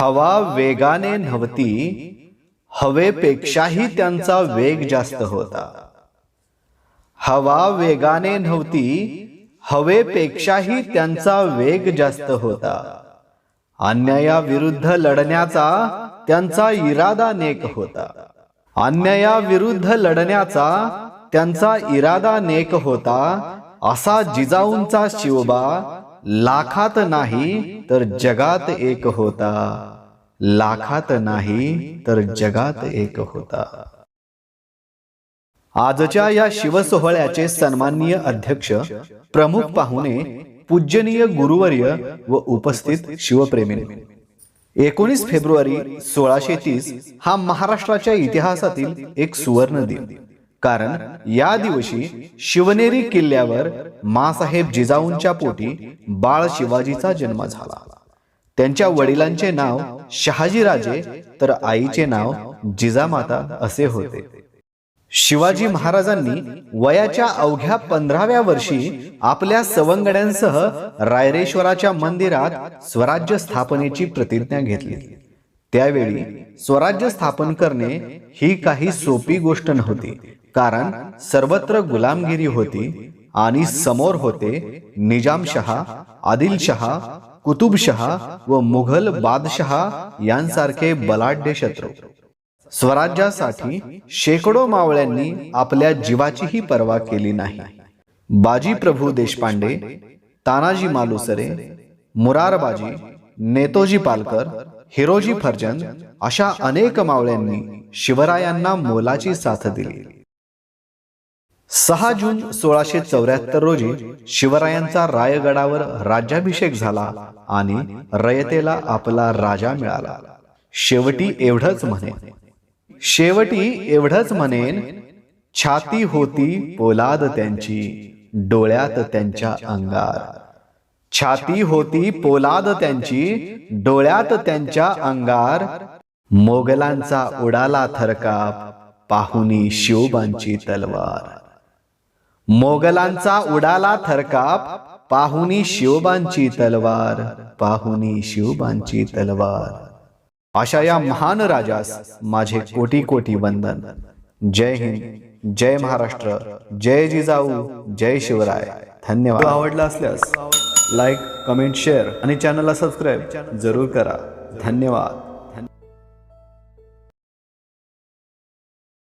हवा वेगाने नव्हती हवेपेक्षाही त्यांचा वेग जास्त होता. हवा वेगाने नव्हती हवेपेक्षाही त्यांचा वेग जास्त होता. अन्यायाविरुद्ध लढण्याचा त्यांचा इरादा नेक होता. अन्यायाविरुद्ध लढण्याचा त्यांचा इरादा नेक होता असा जिजाऊंचा शिवबा लाखात नाही तर जगात एक होता. लाखात नाही तर जगात एक होता. आजच्या या शिवसोहळ्याचे सन्माननीय अध्यक्ष प्रमुख पाहुणे पूजनीय गुरुवर्य व उपस्थित शिवप्रेमी एकोणीस फेब्रुवारी सोळाशे तीस हा महाराष्ट्राच्या इतिहासातील एक सुवर्ण दिन. कारण या दिवशी शिवनेरी किल्ल्यावर मासाहेब जिजाऊंच्या पोटी बाळ शिवाजीचा जन्म झाला. त्यांच्या वडिलांचे नाव शहाजीराजे तर आईचे नाव जिजामाता असे होते. शिवाजी महाराजांनी वयाच्या अवघ्या पंधराव्या वर्षी आपल्या सवंगड्यांसह रायरेश्वराच्या मंदिरात स्वराज्य स्थापनेची प्रतिज्ञा घेतली. त्यावेळी स्वराज्य स्थापन करणे ही काही सोपी गोष्ट नव्हती. कारण सर्वत्र गुलामगिरी होती आणि समोर होते निजामशहा आदिलशहा कुतुबशहा व मुघल बादशहा यांसारखे बलाढ्य शत्रू. स्वराज्यासाठी शेकडो मावळ्यांनी आपल्या जीवाचीही पर्वा केली नाही. बाजी प्रभू देशपांडे तानाजी मालुसरे मुरारबाजी नेतोजी पालकर हिरोजी फर्जंद अशा अनेक मावळ्यांनी शिवरायांना मोलाची साथ दिली. सहा जून सोळाशे चौऱ्याहत्तर रोजी शिवरायांचा रायगडावर राज्याभिषेक झाला आणि रयतेला आपला राजा मिळाला. शेवटी एवढंच म्हणे. शेवटी एवढंच म्हणेन छाती होती पोलाद त्यांची डोळ्यात त्यांच्या अंगार. छाती होती पोलाद त्यांची डोळ्यात त्यांच्या अंगार मोगलांचा उडाला थरकाप पाहुनी शिवबांची तलवार. मोगलांचा उडाला थरकाप पाहुनी शिवबांची तलवार पाहुनी शिवबांची तलवार. अशा या महान राजास माझे कोटी कोटी वंदन. जय हिंद जय महाराष्ट्र जय जिजाऊ जय शिवराय. धन्यवाद. आवडला असल्यास लाईक कमेंट शेअर आणि चॅनलला सबस्क्राईब जरूर करा. धन्यवाद.